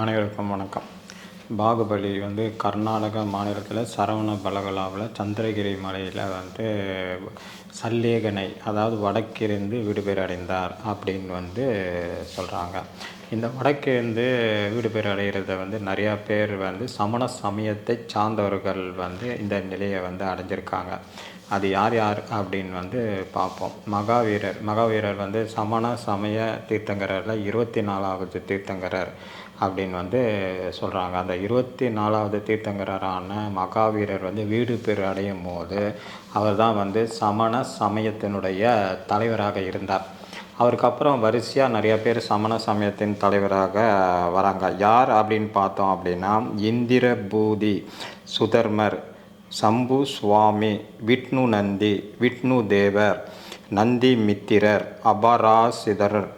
அனைவருக்கும் வணக்கம். பாகுபலி வந்து கர்நாடக மாநிலத்தில் சரவண பலகலாவில் சந்திரகிரி மலையில் வந்து சல்லேகனை அதாவது வடக்கிருந்து விடுபேர் அடைந்தார் அப்படின்னு வந்து சொல்கிறாங்க இந்த வடக்கிருந்து விடுபேர் அடைகிறத வந்து நிறையா பேர் வந்து சமண சமயத்தை சார்ந்தவர்கள் வந்து இந்த நிலையை வந்து அடைஞ்சிருக்காங்க. அது யார் யார் அப்படின்னு வந்து பார்ப்போம். மகாவீரர் மகாவீரர் வந்து சமண சமய தீர்த்தங்கரில் இருபத்தி நாலாவது தீர்த்தங்கரர் அப்படின்னு வந்து சொல்கிறாங்க அந்த இருபத்தி நாலாவது தீர்த்தங்கரரான மகாவீரர் வந்து வீடு பேர் அடையும் போது அவர் தான் வந்து சமண சமயத்தினுடைய தலைவராக இருந்தார். அவருக்கு அப்புறம் வரிசையாக நிறைய பேர் சமண சமயத்தின் தலைவராக வராங்க. யார் அப்படின்னு பார்த்தோம் அப்படின்னா இந்திர பூதி சுதர்மர் சம்பு சுவாமி விஷ்ணு நந்தி விட்ணு தேவர் நந்தி மித்திரர் அபராசிதரர்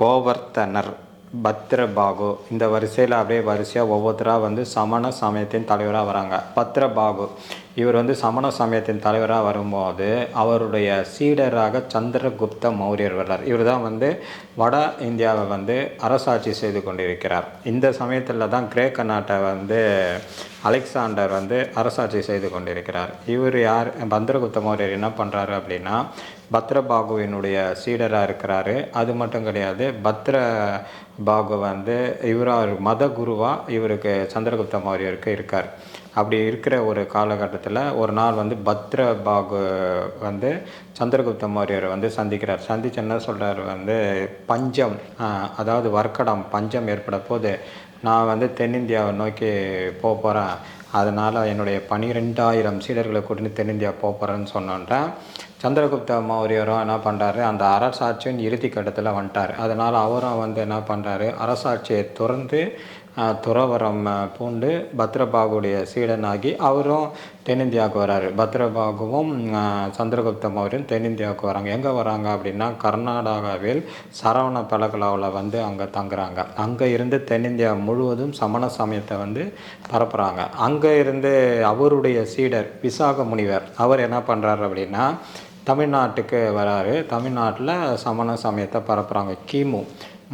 கோவர்த்தனர் பத்ரபாகு. இந்த வரிசையில் அப்படியே வரிசையாக ஒவ்வொருத்தராக வந்து சமண சமயத்தின் தலைவராக வராங்க. பத்ரபாகு. இவர் வந்து சமண சமயத்தின் தலைவராக வரும்போது அவருடைய சீடராக சந்திரகுப்த மௌரியர் வர்றார். இவர் தான் வந்து வட இந்தியாவை வந்து அரசாட்சி செய்து கொண்டிருக்கிறார். இந்த சமயத்தில் தான் கிரேக்க நாட்டை வந்து அலெக்சாண்டர் வந்து அரசாட்சி செய்து கொண்டிருக்கிறார். இவர் யார்? சந்திரகுப்த மௌரியர் என்ன பண்ணுறாரு அப்படின்னா பத்ரபாகுவினுடைய சீடராக இருக்கிறாரு. அது மட்டும் கிடையாது பத்ர பாகு வந்து இவராக மத குருவாக இவருக்கு சந்திரகுப்த மௌரியருக்கு இருக்கார். அப்படி இருக்கிற ஒரு காலகட்டத்தில் ஒரு நாள் வந்து பத்ர பாகு வந்து சந்திரகுப்த மௌரியரை வந்து சந்திக்கிறார். சந்திச்சு என்ன சொல்கிறார் வந்து பஞ்சம் அதாவது வர்க்கடம் பஞ்சம் ஏற்பட போது நான் வந்து தென்னிந்தியாவை நோக்கி போக போகிறேன் அதனால் என்னுடைய பனிரெண்டாயிரம் சீடர்களை கூட்டின்னு தென்னிந்தியா போக போகிறேன்னு சொன்னோன்ட்ட சந்திரகுப்த மௌரியரும் என்ன பண்ணுறாரு அந்த அரசாட்சியின் இறுதி கட்டத்தில் வந்துட்டார். அதனால் அவரும் வந்து என்ன பண்ணுறாரு அரசாட்சியை துறந்து துறவரம் பூண்டு பத்ரபாகுடைய சீடனாகி அவரும் தென்னிந்தியாவுக்கு வராரு. பத்ரபாகுவும் சந்திரகுப்த மௌரியன் தென்னிந்தியாவுக்கு வராங்க. எங்கே வராங்க அப்படின்னா கர்நாடகாவில் சரவண பலகலாவில் வந்து அங்கே தங்குறாங்க. அங்கே இருந்து தென்னிந்தியா முழுவதும் சமண சமயத்தை வந்து பரப்புகிறாங்க அங்கே இருந்து அவருடைய சீடர் விசாக முனிவர் அவர் என்ன பண்ணுறாரு அப்படின்னா தமிழ்நாட்டுக்கு வராரு. தமிழ்நாட்டில் சமண சமயத்தை பரப்புகிறாங்க கிமு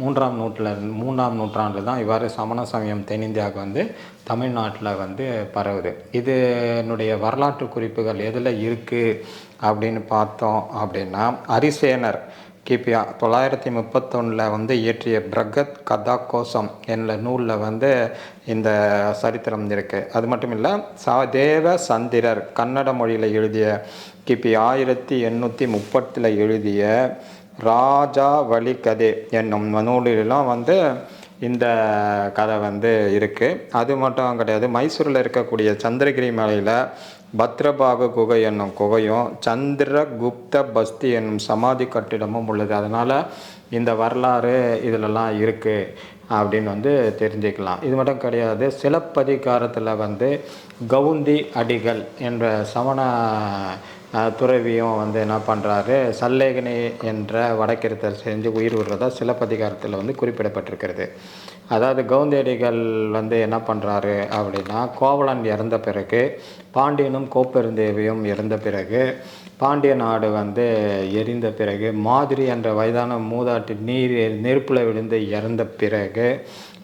மூன்றாம் நூற்றில் மூன்றாம் நூற்றாண்டு தான் இவ்வாறு சமண சமயம் தென்னிந்தியாவுக்கு வந்து தமிழ்நாட்டில் வந்து பரவுது. இது என்னுடைய வரலாற்று குறிப்புகள் எதில் இருக்குது அப்படின்னு பார்த்தோம் அப்படின்னா அரிசேனர் கிபி தொள்ளாயிரத்தி முப்பத்தொன்னில் வந்து இயற்றிய பிரகத் கதா கோசம் என்ற நூலில் வந்து இந்த சரித்திரம் இருக்குது அது மட்டும் இல்லை ச தேவ சந்திரர் கன்னட மொழியில் எழுதிய கிபி ஆயிரத்தி எண்ணூற்றி முப்பத்தில் எழுதிய ராஜா வழி கதை என்னும் நூலிலாம் வந்து இந்த கதை வந்து இருக்குது அது மட்டும் கிடையாது மைசூரில் இருக்கக்கூடிய சந்திரகிரி மலையில் பத்ரபாகு குகை என்னும் குகையும் சந்திரகுப்த பஸ்தி என்னும் சமாதி கட்டிடமும் உள்ளது. அதனால் இந்த வரலாறு இதிலெல்லாம் இருக்குது அப்படின்னு வந்து தெரிஞ்சுக்கலாம். இது மட்டும் கிடையாது சிலப்பதிகாரத்தில் வந்து கவுந்தி அடிகள் என்ற சமண துறவியும் வந்து என்ன பண்ணுறாரு சல்லேகனி என்ற வடக்கிருத்தல் செஞ்சு உயிர் விடுறதா சிலப்பதிகாரத்தில் வந்து குறிப்பிடப்பட்டிருக்கிறது. அதாவது கவுந்தேடிகள் வந்து என்ன பண்ணுறாரு அப்படின்னா கோவலன் இறந்த பிறகு பாண்டியனும் கோப்பெருந்தேவியும் இறந்த பிறகு பாண்டிய நாடு வந்து எரிந்த பிறகு மாதிரி என்ற வயதான மூதாட்டி நீர் நெருப்பில் விழுந்து இறந்த பிறகு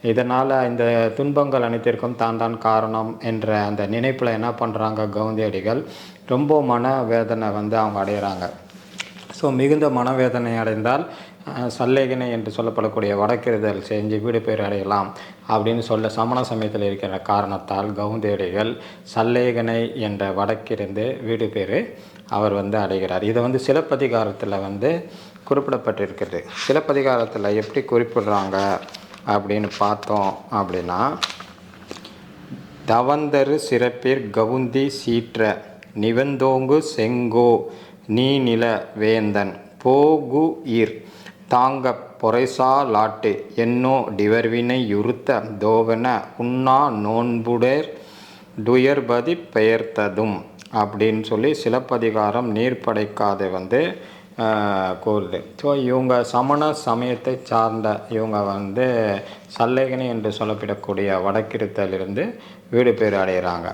இதனால் இந்த துன்பங்கள் அனைத்திற்கும் தான் தான் காரணம் என்ற அந்த நினைப்பில் என்ன பண்ணுறாங்க கவுந்தியடிகள் ரொம்ப மன வேதனை வந்து அவங்க அடைகிறாங்க ஸோ மிகுந்த மனவேதனை அடைந்தால் சல்லேகனை என்று சொல்லப்படக்கூடிய வடக்கிறுதல் செஞ்சு வீடு பேர் அடையலாம் அப்படின்னு சொல்ல சமண சமயத்தில் இருக்கிற காரணத்தால் கவுந்தேடிகள் சல்லேகனை என்ற வடக்கிருந்து வீடு பேர் அவர் வந்து அடைகிறார். இதை வந்து சிலப்பதிகாரத்தில் வந்து குறிப்பிடப்பட்டிருக்கிறது சிலப்பதிகாரத்தில் எப்படி குறிப்பிடுறாங்க அப்படின்னு பார்த்தோம் அப்படின்னா தவந்தரு சிறப்பிற் கவுந்தி சீற்ற நிவந்தோங்கு செங்கோ நீ நில வேந்தன் போகு ஈர். தாங்க பொறைசா லாட்டு என்னோ டிவர்வினை யுறுத்த தோவன உண்ணா நோன்புடர் துயர்பதி பெயர்த்ததும் அப்படின்னு சொல்லி சிலப்பதிகாரம் நீர் வந்து கூறுது. ஸோ இவங்க சமண சமயத்தை சார்ந்த இவங்க வந்து சல்லேகனி என்று சொல்லப்படக்கூடிய வடக்கிருத்தலிருந்து வீடு பேர் அடைகிறாங்க